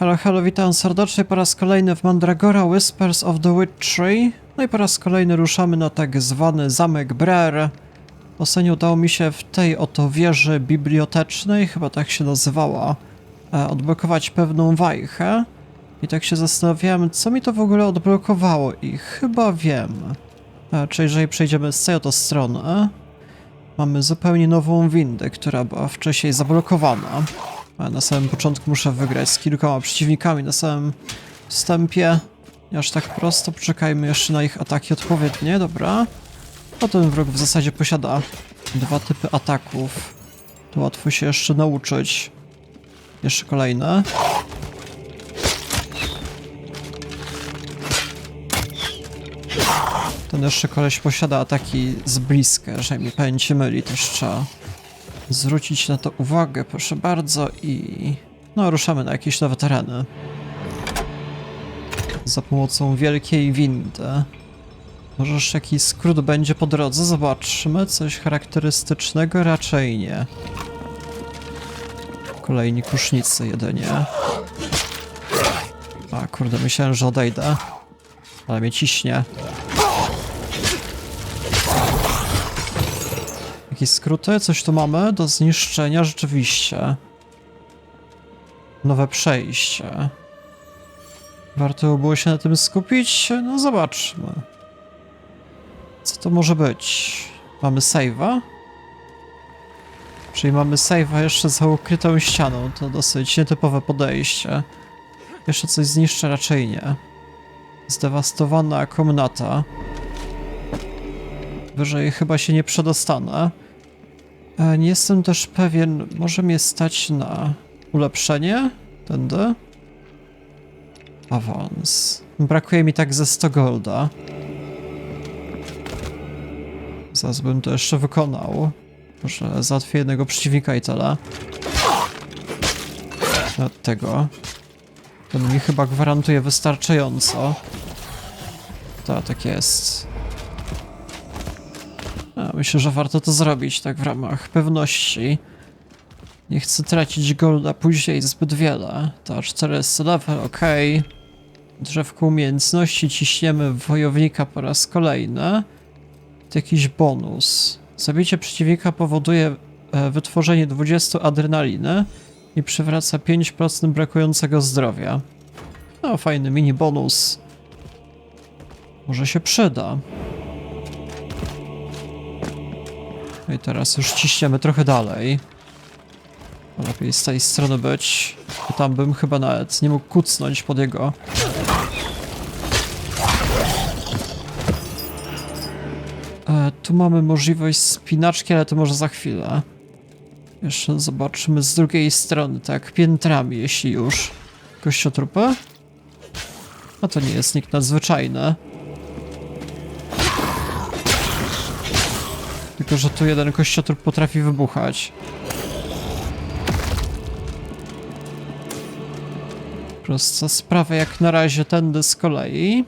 Halo, halo, witam serdecznie po raz kolejny w Mandragora Whispers of the Witch Tree. No i po raz kolejny ruszamy na tak zwany zamek Brer. Ostatnio udało mi się w tej oto wieży bibliotecznej, chyba tak się nazywała, e, odblokować pewną wajchę. I tak się zastanawiałem, co mi to w ogóle odblokowało i chyba wiem. E, Czy jeżeli przejdziemy z tej oto strony, mamy zupełnie nową windę, która była wcześniej zablokowana. Na samym początku muszę wygrać z kilkoma przeciwnikami na samym wstępie. Nie aż tak prosto, poczekajmy jeszcze na ich ataki odpowiednie, dobra. A ten wróg w zasadzie posiada dwa typy ataków. To łatwo się jeszcze nauczyć. Jeszcze kolejne. Ten jeszcze koleś posiada ataki z bliska, jeżeli mi pamięć myli, też trzeba zwrócić na to uwagę, proszę bardzo i... No, ruszamy na jakieś nowe tereny. Za pomocą wielkiej windy. Może jeszcze jakiś skrót będzie po drodze, zobaczmy. Coś charakterystycznego? Raczej nie. Kolejni kusznicy jedynie. A, kurde, myślałem, że odejdę. Ale mnie ciśnie. Jakieś skróty? Coś tu mamy do zniszczenia? Rzeczywiście. Nowe przejście. Warto było się na tym skupić? No zobaczmy. Co to może być? Mamy save'a? Czyli mamy save'a jeszcze za ukrytą ścianą. To dosyć nietypowe podejście. Jeszcze coś zniszczę? Raczej nie. Zdewastowana komnata. Wyżej chyba się nie przedostanę. E, Nie jestem też pewien, może mnie stać na ulepszenie? Tędy? Awans. Brakuje mi tak ze 100 golda. Zaraz bym to jeszcze wykonał. Może załatwię jednego przeciwnika i tyle. Od tego. Ten mi chyba gwarantuje wystarczająco. To tak jest. Myślę, że warto to zrobić tak w ramach pewności. Nie chcę tracić golda później zbyt wiele. To 400 level, ok. Drzewko umiejętności ciśniemy w wojownika po raz kolejny. To jakiś bonus. Zabicie przeciwnika powoduje e, wytworzenie 20 adrenaliny i przywraca 5% brakującego zdrowia. No, fajny mini bonus. Może się przyda. I teraz już ciśniemy trochę dalej. Lepiej z tej strony być. Bo tam bym chyba nawet nie mógł kucnąć pod jego. E, tu mamy możliwość spinaczki, ale to może za chwilę. Jeszcze zobaczymy z drugiej strony, tak piętrami, jeśli już. Kościotrupy? A to nie jest nikt nadzwyczajny. Tylko, że tu jeden kościotrup potrafi wybuchać. Prosta sprawa, jak na razie tędy z kolei.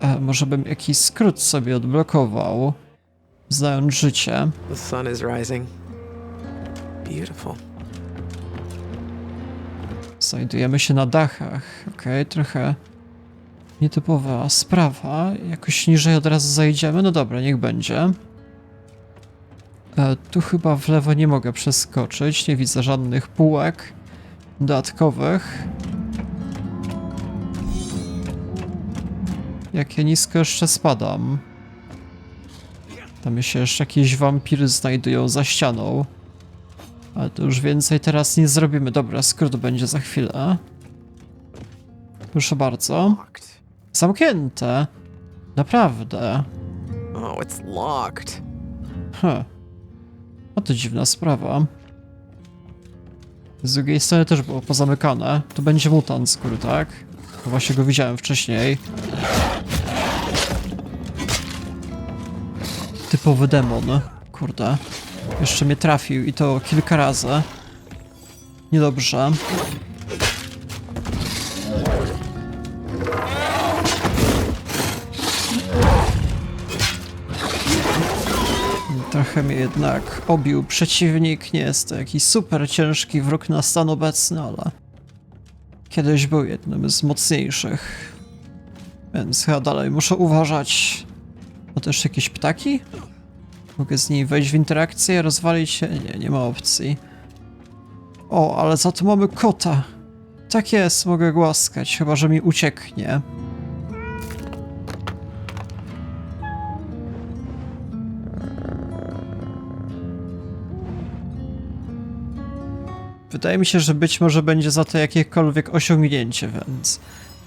E, może bym jakiś skrót sobie odblokował, znając życie. The sun is rising. Beautiful. Znajdujemy się na dachach. Okej, trochę nietypowa sprawa. Jakoś niżej od razu zajdziemy. No dobra, niech będzie. E, tu chyba w lewo nie mogę przeskoczyć. Nie widzę żadnych półek dodatkowych. Jak ja nisko jeszcze spadam. Tam się jeszcze jakieś wampiry znajdują za ścianą. Ale to już więcej teraz nie zrobimy. Dobra, skrót będzie za chwilę. Proszę bardzo. Zamknięte. Naprawdę. Oh, it's locked. Huh. A to dziwna sprawa. Z drugiej strony też było pozamykane. To będzie mutant skóry, tak? Bo właśnie go widziałem wcześniej. Typowy demon. Kurde. Jeszcze mnie trafił i to kilka razy. Niedobrze. Trochę mnie jednak obił przeciwnik. Nie jest to jakiś super ciężki wróg na stan obecny, ale Kiedyś był jednym z mocniejszych. Więc chyba dalej muszę uważać. O też jakieś ptaki? Mogę z nimi wejść w interakcję, rozwalić się? Nie, nie ma opcji. O, ale za to mamy kota. Tak jest, mogę głaskać, chyba że mi ucieknie. Wydaje mi się, że być może będzie za to jakiekolwiek osiągnięcie, więc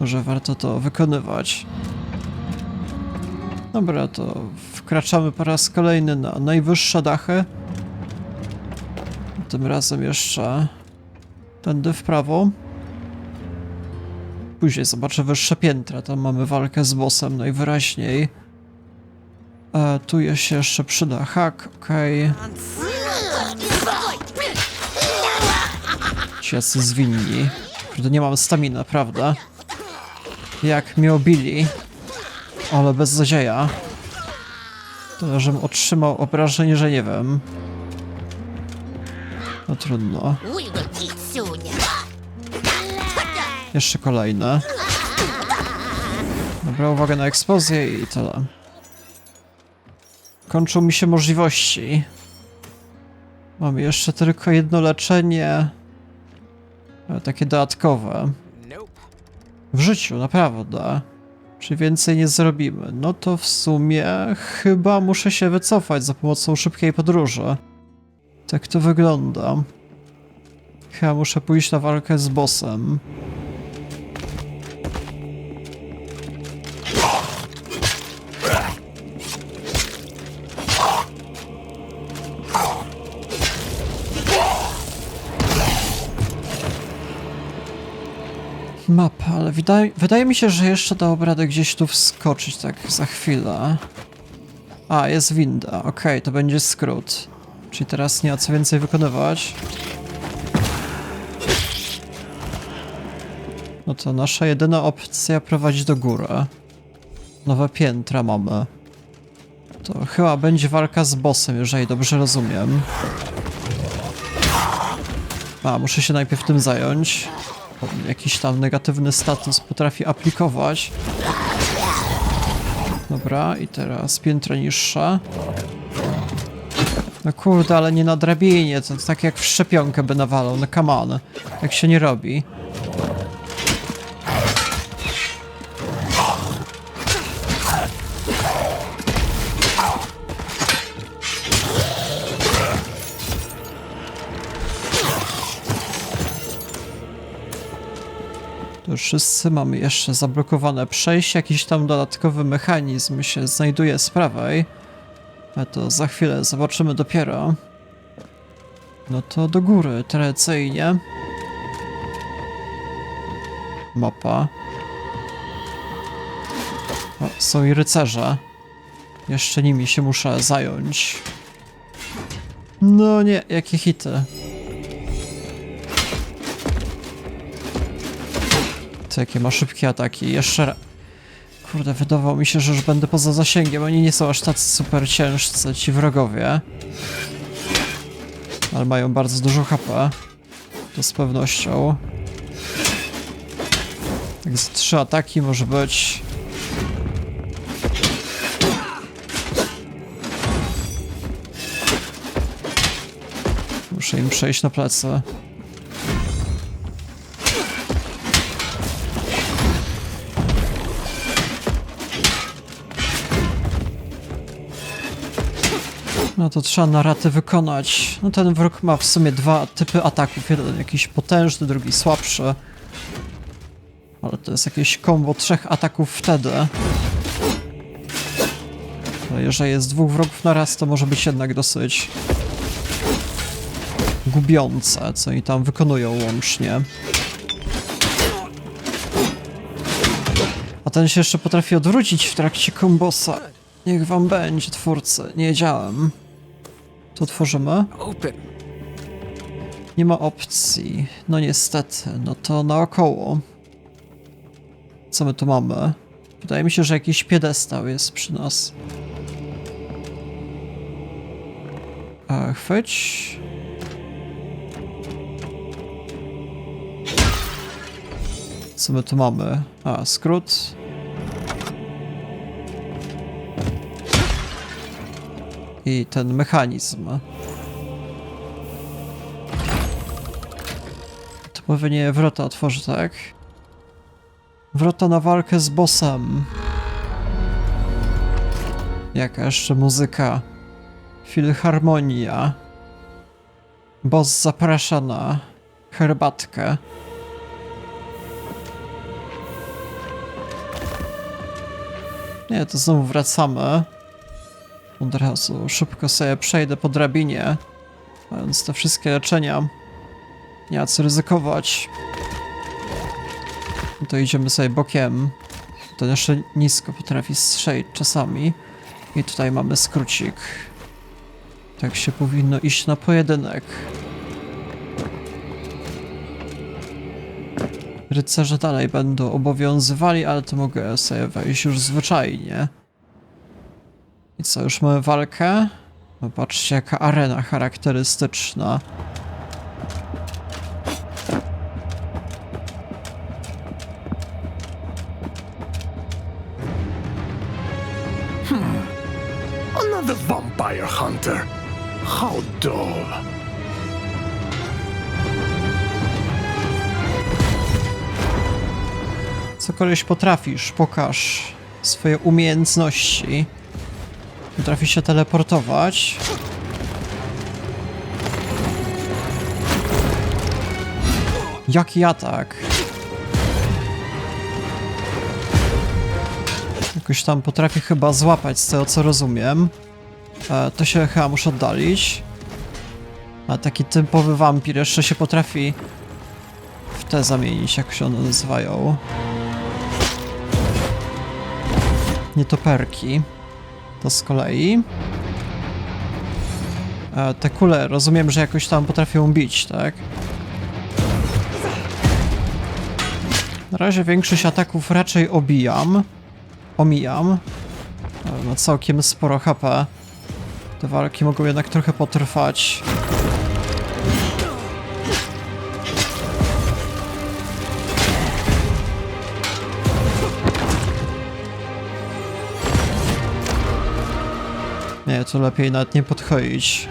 może warto to wykonywać. Dobra, to wkraczamy po raz kolejny na najwyższe dachy. Tym razem jeszcze tędy w prawo. Później zobaczę wyższe piętra, tam mamy walkę z bossem najwyraźniej. E, tu się jeszcze przyda hak, okej. Ci się zwinni. Kurde, nie mam stamina, prawda? Jak mnie obili, ale bez zadzieja, to żebym otrzymał obrażenie, że nie wiem. No trudno. Jeszcze kolejne. Dobra, uwaga na eksplozję i tyle. Kończą mi się możliwości. Mam jeszcze tylko jedno leczenie e, Takie dodatkowe. W życiu, naprawdę. Czy więcej nie zrobimy? No to w sumie chyba muszę się wycofać za pomocą szybkiej podróży. Tak to wygląda. Chyba muszę pójść na walkę z bossem. Ale wydaje, wydaje mi się, że jeszcze da radę gdzieś tu wskoczyć tak za chwilę. A, jest winda. Okej, to będzie skrót. Czyli teraz nie ma co więcej wykonywać. No to nasza jedyna opcja prowadzi do góry. Nowe piętra mamy. To chyba będzie walka z bossem, jeżeli dobrze rozumiem. A, muszę się najpierw tym zająć. Jakiś tam negatywny status potrafi aplikować. Dobra, i teraz piętro niższe. No kurde, ale nie na drabinie, to tak jak w szczepionkę by nawalał, no come on. Jak się nie robi. To wszyscy mamy jeszcze zablokowane przejście, jakiś tam dodatkowy mechanizm się znajduje z prawej. A to za chwilę zobaczymy dopiero. No to do góry, tradycyjnie. Mapa. O, są i rycerze. Jeszcze nimi się muszę zająć. No nie, jakie hity. To jakie ma szybkie ataki. Jeszcze ra- Kurde, wydawało mi się, że już będę poza zasięgiem. Oni nie są aż tacy super ciężcy, ci wrogowie. Ale mają bardzo dużo HP. To z pewnością. Tak z trzy ataki może być. Muszę im przejść na plecy. No to trzeba na ratę wykonać. No ten wróg ma w sumie dwa typy ataków. Jeden jakiś potężny, drugi słabszy. Ale to jest jakieś kombo trzech ataków wtedy. Ale jeżeli jest dwóch wrogów na raz, to może być jednak dosyć gubiące, co oni tam wykonują łącznie. A ten się jeszcze potrafi odwrócić w trakcie kombosa. Niech wam będzie, twórcy. Nie wiedziałem. To tworzymy. Open. Nie ma opcji. No niestety. No to naokoło. Co my tu mamy? Wydaje mi się, że jakiś piedestał jest przy nas. A, chwyć. Co my tu mamy? A, skrót. I ten mechanizm. To pewnie wrota otworzy, tak? Wrota na walkę z bossem. Jaka jeszcze muzyka? Filharmonia. Boss zaprasza na herbatkę. Nie, to znowu wracamy. Od razu szybko sobie przejdę po drabinie, mając te wszystkie leczenia. Nie ma co ryzykować. To idziemy sobie bokiem. To jeszcze nisko potrafi strzelić czasami. I tutaj mamy skrócik. Tak się powinno iść na pojedynek. Rycerze dalej będą obowiązywali, ale to mogę sobie wejść już zwyczajnie. I co, już mamy walkę? Patrzcie, jaka arena charakterystyczna. Another vampire hunter. How dull. Co koleś potrafisz? Pokaż swoje umiejętności. Potrafi się teleportować. Jaki atak? Jakoś tam potrafi chyba złapać z tego co rozumiem. E, to się chyba muszę oddalić. A taki typowy wampir jeszcze się potrafi w te zamienić, jak się one nazywają. Nietoperki. To z kolei. E, te kule rozumiem, że jakoś tam potrafią bić, tak? Na razie większość ataków raczej obijam. Omijam. Ale Ma całkiem sporo HP. Te walki mogą jednak trochę potrwać. Nie, to lepiej nawet nie podchodzić.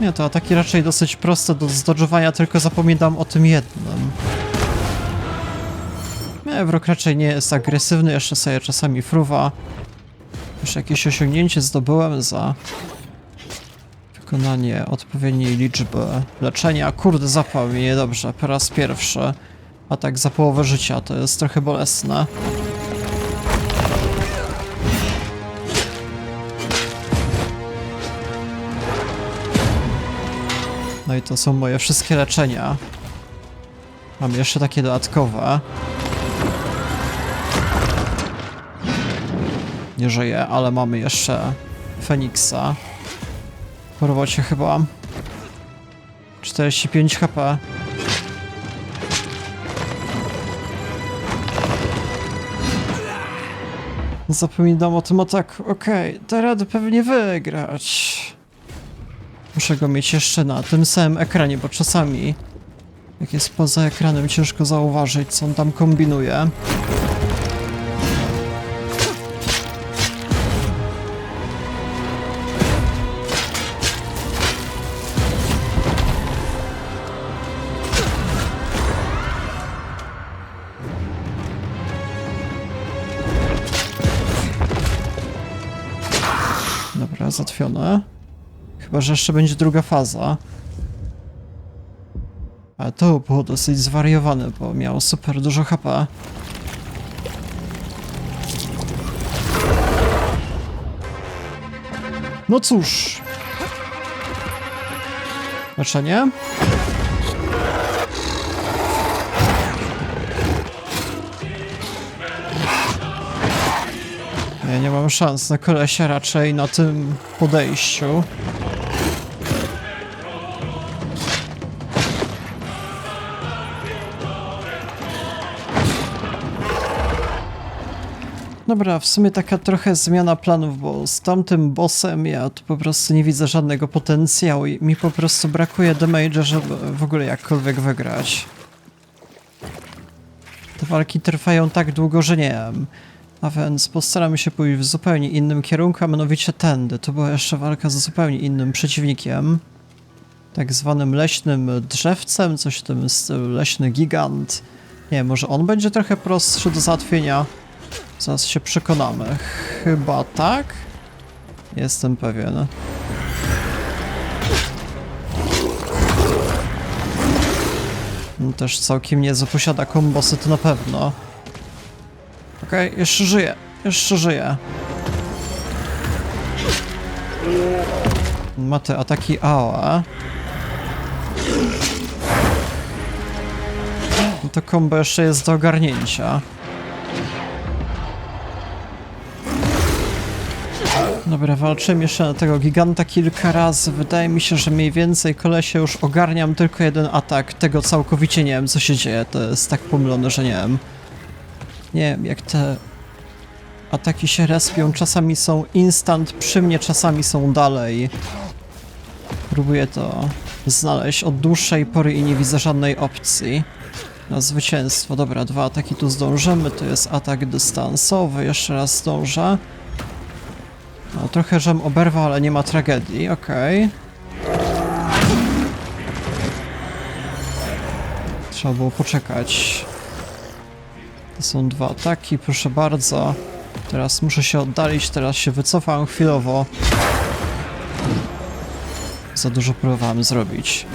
Nie, to ataki raczej dosyć proste do zdodżowania, tylko zapominam o tym jednym. Nie, wrok raczej nie jest agresywny, jeszcze sobie czasami fruwa. Już jakieś osiągnięcie zdobyłem za wykonanie odpowiedniej liczby leczenia. Kurde, zapał mi niedobrze po raz pierwszy. A tak za połowę życia to jest trochę bolesne. No i to są moje wszystkie leczenia. Mam jeszcze takie dodatkowe. Nie żyję, ale mamy jeszcze Feniksa. Po robocie chyba. 45 HP. Zapominam o tym ataku. Okej, da radę pewnie wygrać. Muszę go mieć jeszcze na tym samym ekranie, bo czasami jak jest poza ekranem ciężko zauważyć, co on tam kombinuje. Dobra, zatwione. Chyba, że jeszcze będzie druga faza. Ale to było dosyć zwariowane, bo miało super dużo HP. No cóż. Leczenie? Szans na kolesia raczej na tym podejściu. Dobra, w sumie taka trochę zmiana planów, bo z tamtym bossem ja tu po prostu nie widzę żadnego potencjału i mi po prostu brakuje damage'a, żeby w ogóle jakkolwiek wygrać. Te walki trwają tak długo, że nie wiem. A więc postaramy się pójść w zupełnie innym kierunku, a mianowicie tędy. To była jeszcze walka z zupełnie innym przeciwnikiem. Tak zwanym leśnym drzewcem, coś w tym stylu, leśny gigant. Nie, może on będzie trochę prostszy do załatwienia. Zaraz się przekonamy. Chyba tak? Jestem pewien. On Też całkiem niezłe posiada kombosy, to na pewno. Okej, jeszcze żyje. Jeszcze żyje. Ma te ataki AOE. No To kombo jeszcze jest do ogarnięcia. Dobra, walczyłem jeszcze na tego giganta kilka razy. Wydaje mi się, że mniej więcej kolesie już ogarniam tylko jeden atak. Tego całkowicie nie wiem, co się dzieje. To jest tak pomylone, że nie wiem. Nie wiem, jak te ataki się respią. Czasami są instant przy mnie, czasami są dalej. Próbuję to znaleźć od dłuższej pory i nie widzę żadnej opcji na zwycięstwo. Dobra, dwa ataki tu zdążymy. To jest atak dystansowy. Jeszcze raz zdążę. No, trochę żem oberwał, ale nie ma tragedii, okej. Trzeba było poczekać. To są dwa ataki, proszę bardzo. Teraz muszę się oddalić, teraz się wycofam chwilowo. Za dużo próbowałem zrobić.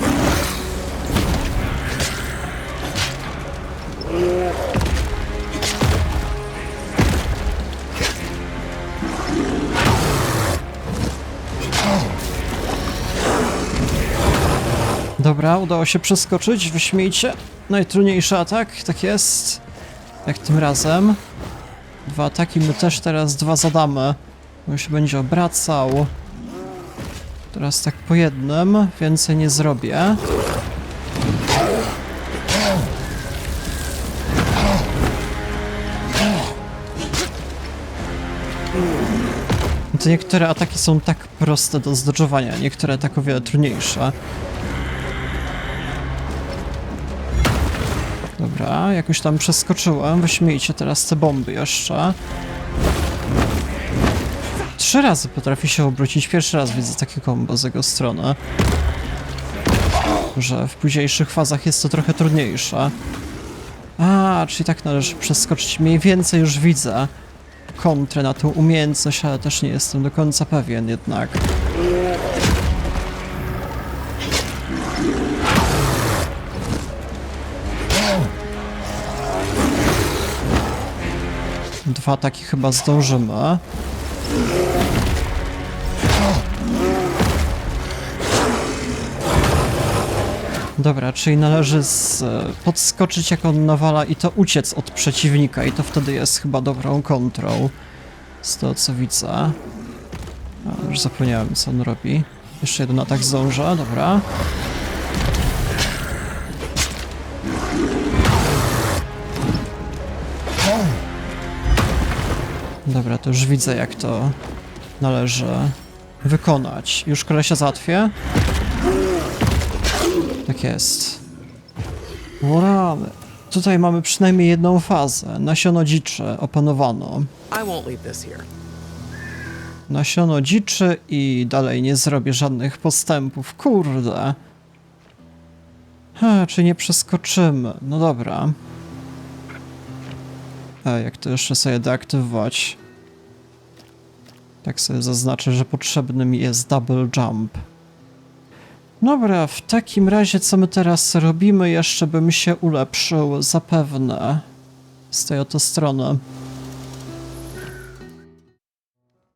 Dobra, udało się przeskoczyć, wyśmiejcie. Najtrudniejszy atak, tak jest. Jak tym razem. Dwa ataki, my też teraz dwa zadamy. On się będzie obracał. Teraz tak po jednym, więcej nie zrobię. To niektóre ataki są tak proste do zdodżowania, niektóre tak o wiele trudniejsze. Dobra, jakoś tam przeskoczyłem. Wyśmiejcie teraz te bomby jeszcze. Trzy razy potrafi się obrócić. Pierwszy raz widzę takie kombo z jego strony. Że w późniejszych fazach jest to trochę trudniejsze. A, czyli tak należy przeskoczyć. Mniej więcej już widzę kontrę na tą umiejętność, ale też nie jestem do końca pewien jednak. Dwa ataki chyba zdążymy. Dobra, czyli należy z, podskoczyć jak on nawala i to uciec od przeciwnika i to wtedy jest chyba dobrą kontrą. Z tego co widzę. A, już zapomniałem co on robi. Jeszcze jeden atak zdąża, dobra. Dobra, to już widzę jak to należy wykonać. Już kolesia załatwię? Tak jest. Urany. Tutaj mamy przynajmniej jedną fazę. Nasiono dziczy opanowano. Nasiono dziczy i dalej nie zrobię żadnych postępów. Kurde. Ha, czy nie przeskoczymy? No dobra. Jak to jeszcze sobie deaktywować? Tak sobie zaznaczę, że potrzebny mi jest double jump. Dobra, w takim razie co my teraz robimy? Jeszcze bym się ulepszył zapewne z tej oto strony.